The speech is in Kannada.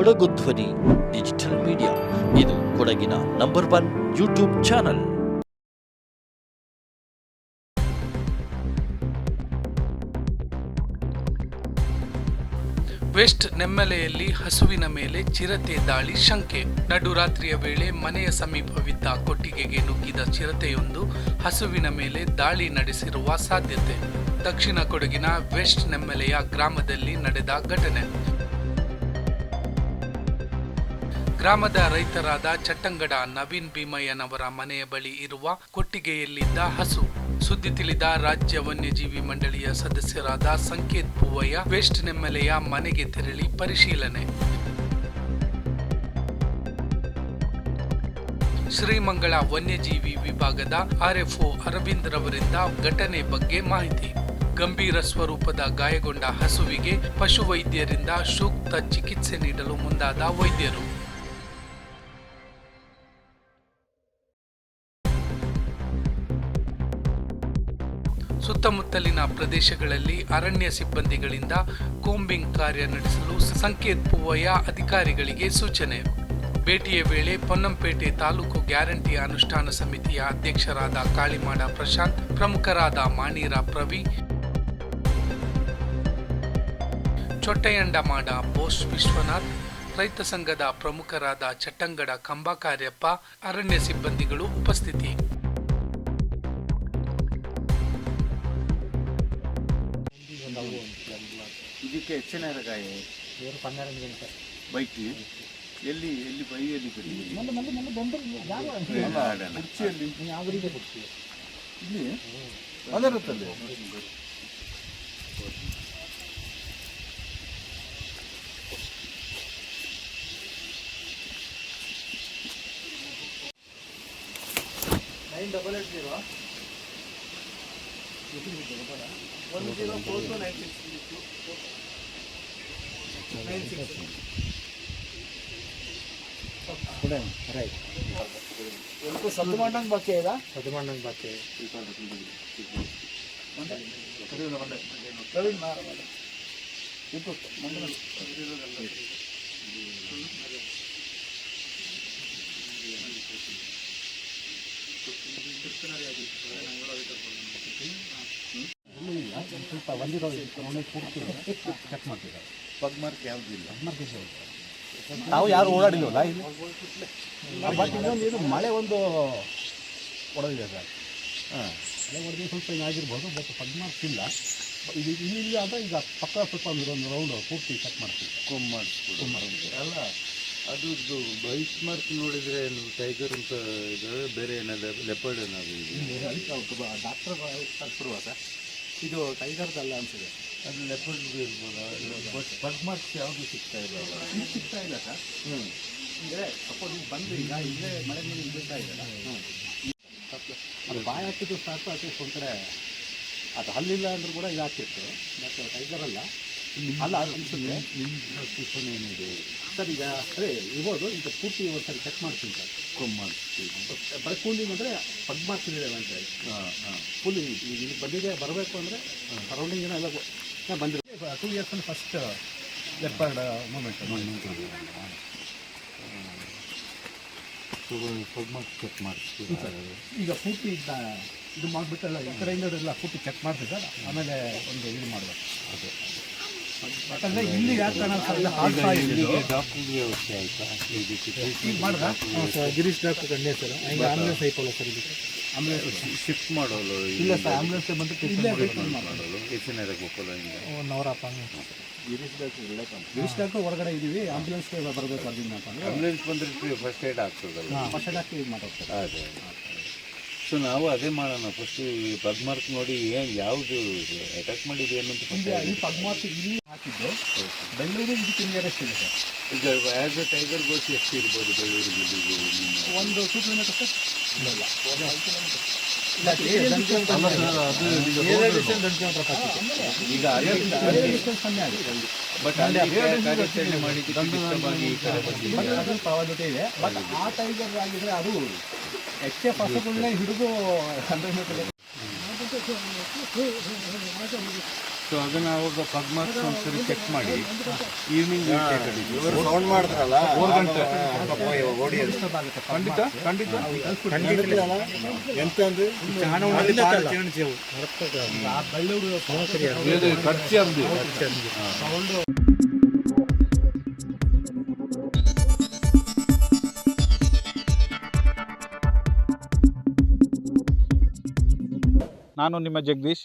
ಕೊಡಗು ಧ್ವನಿ, ಡಿಜಿಟಲ್ ಮೀಡಿಯಾ. ಇದು ಕೊಡಗಿನ number one YouTube channel. West ನೆಮ್ಮಲೆಯಲ್ಲಿ ಹಸುವಿನ ಮೇಲೆ ಚಿರತೆ ದಾಳಿ ಶಂಕೆ. ನಡುರಾತ್ರಿಯ ವೇಳೆ ಮನೆಯ ಸಮೀಪವಿದ್ದ ಕೊಟ್ಟಿಗೆಗೆ ನುಗ್ಗಿದ ಚಿರತೆಯೊಂದು ಹಸುವಿನ ಮೇಲೆ ದಾಳಿ ನಡೆಸಿರುವ ಸಾಧ್ಯತೆ. ದಕ್ಷಿಣ ಕೊಡಗಿನ ವೆಸ್ಟ್ ನೆಮ್ಮಲೆಯ ಗ್ರಾಮದಲ್ಲಿ ನಡೆದ ಘಟನೆ. ಗ್ರಾಮದ ರೈತರಾದ ಚಟ್ಟಂಗಡ ನವೀನ್ ಭೀಮಯ್ಯನವರ ಮನೆಯ ಬಳಿ ಇರುವ ಕೊಟ್ಟಿಗೆಯಲ್ಲಿದ್ದ ಹಸು. ಸುದ್ದಿ ತಿಳಿದ ರಾಜ್ಯ ವನ್ಯಜೀವಿ ಮಂಡಳಿಯ ಸದಸ್ಯರಾದ ಸಂಕೇತ್ ಪೂವಯ್ಯ, ವೆಸ್ಟ್ ನೆಮ್ಮಲೆಯ ಮನೆಗೆ ತೆರಳಿ ಪರಿಶೀಲನೆ. ಶ್ರೀಮಂಗಳ ವನ್ಯಜೀವಿ ವಿಭಾಗದ ಆರ್ಎಫ್ಒ ಅರವಿಂದ್ ರವರಿಂದ ಘಟನೆ ಬಗ್ಗೆ ಮಾಹಿತಿ. ಗಂಭೀರ ಸ್ವರೂಪದ ಗಾಯಗೊಂಡ ಹಸುವಿಗೆ ಪಶುವೈದ್ಯರಿಂದ ಸೂಕ್ತ ಚಿಕಿತ್ಸೆ ನೀಡಲು ಮುಂದಾದ ವೈದ್ಯರು. ಸುತ್ತಮುತ್ತಲಿನ ಪ್ರದೇಶಗಳಲ್ಲಿ ಅರಣ್ಯ ಸಿಬ್ಬಂದಿಗಳಿಂದ ಕೋಂಬಿಂಗ್ ಕಾರ್ಯ ನಡೆಸಲು ಸಂಕೇತ್ ಪೂವಯ್ಯ ಅಧಿಕಾರಿಗಳಿಗೆ ಸೂಚನೆ. ಭೇಟಿಯ ವೇಳೆ ಪೊನ್ನಂಪೇಟೆ ತಾಲೂಕು ಗ್ಯಾರಂಟಿ ಅನುಷ್ಠಾನ ಸಮಿತಿಯ ಅಧ್ಯಕ್ಷರಾದ ಕಾಳಿಮಾಡ ಪ್ರಶಾಂತ್, ಪ್ರಮುಖರಾದ ಮಾಣೀರ ಪ್ರವಿ, ಚೊಟ್ಟಯಂಡಮಾಡ ಬೋಸ್ ವಿಶ್ವನಾಥ್, ರೈತ ಸಂಘದ ಪ್ರಮುಖರಾದ ಚಟ್ಟಂಗಡ ಕಂಬಕಾರ್ಯಪ್ಪ, ಅರಣ್ಯ ಸಿಬ್ಬಂದಿಗಳು ಉಪಸ್ಥಿತಿ. ಇದಕ್ಕೆ ಹೆಚ್ಚಿನ ಗಾಯ ಇವರು ಪನ್ನೆರಡು ಗಂಟೆ ಬೈಕ್ ಎಲ್ಲಿ ಎಲ್ಲಿ ಬೈಯಲ್ಲಿ ಕಟ್ಟಿದ್ದೀರಿ ಮೊನ್ನೆ ಮೊನ್ನೆ ಮೊನ್ನೆ ಬಂದರು ಯಾವ ಅಲ್ಲ, ಆಡೋಣ. ಕುರ್ಚಿಯಲ್ಲಿ ಯಾವರಿಗೆ ಕೊಡ್ತೀವಿ ಇಲ್ಲಿ ಅದರತ್ತಲ್ಲಿ nine double eight zero one zero four two nine six ಸತ್ತು ಮಂಡಂಗ್ ಬಾಕಿ ಇದಾ ಸತ್ತು ಮಂಡಂಗ್ ಬಾಕಿ ഞങ്ങളായിട്ട് ಸ್ವಲ್ಪ ಒಂದಿರೋ ಪೂರ್ತಿ ಚೆಕ್ ಮಾಡ್ತಿದ್ದಾರೆ. ಪಗ್ಮಾರ್ಕ್ ಯಾವುದಿಲ್ಲ ನಾವು ಯಾರು ಓಡಾಡಿಲ್ವಲ್ಲ ಇಲ್ಲಿ? ಬಟ್ ಇನ್ನೊಂದು ಇದು ಮಳೆ ಒಂದು ಹೊಡೆದಿದೆ ಸರ್. ಹಾಂ. ಮಳೆ ಹೊಡೆದು ಸ್ವಲ್ಪ ಏನಾಗಿರ್ಬೋದು ಬಟ್ ಪದ್ಮಾರ್ಕ್ಸ್ ಇಲ್ಲ. ಇದು ಇಲ್ಲಿ ಆದರೆ ಈಗ ಪಕ್ಕ ಸ್ವಲ್ಪ ಒಂದು ಒಂದು ರೌಂಡ್ ಪೂರ್ತಿ ಚೆಕ್ ಮಾಡ್ತೀವಿ. ಕೊಮ್ಮಾರ್ಕ್ ಅಲ್ಲ ಅದ್ರದ್ದು ಬೈಟ್ ಮಾರ್ಕ್ ನೋಡಿದ್ರೆ ಟೈಗರ್ ಅಂತ ಇದು ಬೇರೆ ಏನಾದ್ರು ಲೆಪರ್ಡ್ ಏನಾದರೂ ಡಾಕ್ಟರ್ ಸರ್ ಇದು ಟೈಗರ್ದಲ್ಲ ಅನ್ಸಿದೆ ಅದು ಲೆಪರ್ಡ್ ಇರ್ಬೋದು ಬಟ್ ಪಗ್ ಮಾರ್ಕ್ಸ್ ಯಾವುದು ಸಿಗ್ತಾ ಇಲ್ಲ ಇಲ್ಲಿ ಸಿಗ್ತಾ ಇಲ್ಲ ಸರ್. ಹ್ಞೂ ಅಂದರೆ ಸಪೋಸ್ ಈಗ ಬಂದು ಈಗ ಇಲ್ಲೇ ಮಳೆ ನೀರು ಬೀಳ್ತಾ ಇದೆಯಲ್ಲ ಅದು ಬಾಯಿ ಹಾಕಿದ್ದು ಸಾಕು ಅಟ್ಲೀಸ್ಟ್ ಒಂದು ಕಡೆ ಅದು ಹಲ್ಲಿಲ್ಲ ಅಂದ್ರೂ ಕೂಡ ಇದು ಹಾಕಿತ್ತು ಬಟ್ ಟೈಗರ್ ಅಲ್ಲ. ಅಲ್ಲ ಅದು ಅನ್ಸುತ್ತೆ. ನಿಮ್ಮ ಸೂಚನೆ ಏನಿದೆ ಸರ್ ಈಗ ಅದೇ ಇರ್ಬೋದು ಈಗ ಪೂರ್ತಿ ಒಂದು ಸರಿ ಚೆಕ್ ಮಾಡ್ತೀನಿ ಸರ್. ಬರೀ ಕೂಲಿಂಗ್ ಅಂದರೆ ಪಗ್ ಮಾಡ್ತಿದ್ದೇವೆ ಅಂತ ಹೇಳಿ. ಹಾಂ. ಕೂಲಿ ಈಗ ಇಲ್ಲಿ ಬಂದಿದೆ ಬರಬೇಕು ಅಂದರೆ ಸರೌಂಡಿಂಗ್ ಏನೋ ಎಲ್ಲ ನಾ ಬಂದಿರೋ two years first leopard movement check ಮಾಡಿಸ್ತೀವಿ ಈಗ ಪೂರ್ತಿ ಈಗ ಇದು ಮಾಡಿಬಿಟ್ಟಲ್ಲ ಈ ಕಡೆಯಿಂದ ಎಲ್ಲ ಪೂರ್ತಿ ಚೆಕ್ ಮಾಡ್ತೀವಿ ಸರ್ ಆಮೇಲೆ ಒಂದು ಇದು ಮಾಡಬೇಕು ಅದೇ. ಯಾಕಂದರೆ ಇಲ್ಲಿ ಯಾಕೆ ಡಾಕ್ಟರ್ಗೆ ವ್ಯವಸ್ಥೆ ಆಯ್ತಾ? ಇದಕ್ಕೆ ಗಿರೀಶ್ ಡಾಕ್ಟರ್ ಕಣ್ಣೇ ಸರ್. ಹಂಗೆ ಆಮೇಲೆ ಐತಲ್ಲ ಸರ್ ಇದು ಆಂಬುಲೆನ್ಸ್ ಶಿಫ್ಟ್ ಮಾಡೋಲ್ಲ ಇಲ್ಲ ಸರ್ ಆಂಬುಲೆನ್ಸ್ ಬಂದು ಮಾಡೋದು ಟ್ರೀಟ್ಮೆಂಟ್ ಮಾಡೋಲ್ಲ ಹೆಚ್ಚಿನ ಗೋಪಾಲಿಂದ ಒನ್ ಅವರ್ ಅಪ್ಪ ಗಿರೀಶ್ ಹೊರಗಡೆ ಇದೀವಿ ಆಂಬುಲೆನ್ಸ್ಗೆ ಬರಬೇಕು ಅದನ್ನ ಆಂಬುಲೆನ್ಸ್ ಬಂದ್ರೆ ಫಸ್ಟ್ ಏಡ್ ಆಗ್ತದಲ್ಲ. ಫಸ್ಟ್ ಏಡ್ ಇದು ಮಾತಾಡ್ತಾರೆ ಅದೇ. ಸೊ ನಾವು ಅದೇ ಮಾಡೋಣ. ಫಸ್ಟ್ ಪದ್ಮಾರ್ಕ್ ನೋಡಿ ಏನು ಯಾವುದು ಅಟ್ಯಾಕ್ ಮಾಡಿದೆ ಏನು ಅಂತ ಈ ಪದ್ಮಾರ್ಕ್ ಇಲ್ಲಿ ಹಾಕಿದ್ದು ಬೆಂಗಳೂರು ಇದಕ್ಕೆ ನಿಯರೆಸ್ಟ್ ಇದೆ. ಸರ್ ಈಗ ಆ್ಯಸ್ ಎ ಟೈಗರ್ ಗೋಸ್ ಎಷ್ಟು ಇರ್ಬೋದು ಬೆಂಗಳೂರಿಗೆ ಒಂದು ಟೂ ಕಿಲೋಮೀಟರ್ ಸರ್. ಈಗ ಬಟ್ ಅದ್ರ ಇದೆ ಆ ಟೈಗರ್ ಆಗಿದ್ರೆ ಅದು ಎಷ್ಟೇ ಫಸಗಳನ್ನೇ ಹಿಡಿದು ಮೀಟರ್ ಸೊ ಅವಾಗ ಪಗ್ಮಾರ್ ಪಗ್ಮಾರ್ಕ್ಸ್ ಒಂದ್ಸರಿ ಚೆಕ್ ಮಾಡಿ. ಈವ್ನಿಂಗ್ ಸೌಂಡ್ ಮಾಡಿದ್ರಲ್ಲ ಮೂರು ಗಂಟೆ. ಖಂಡಿತ ಖಂಡಿತ. ನಾನು ನಿಮ್ಮ ಜಗದೀಶ್.